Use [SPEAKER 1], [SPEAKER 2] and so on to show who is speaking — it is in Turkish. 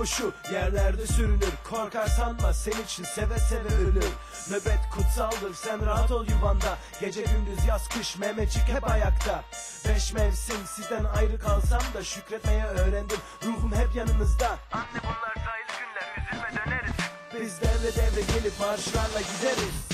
[SPEAKER 1] koşu yerlerde sürünür. Korkar sanma senin için seve seve ölür. Nöbet kutsaldır sen rahat ol yuvanda. Gece gündüz yaz kış Mehmetçik hep ayakta. Beş mevsim sizden ayrı kalsam da Şükretmeye öğrendim. Ruhum hep yanınızda
[SPEAKER 2] Anne bunlar sayılı günler üzülme döneriz.
[SPEAKER 1] Biz devre devre gelip marşlarla gideriz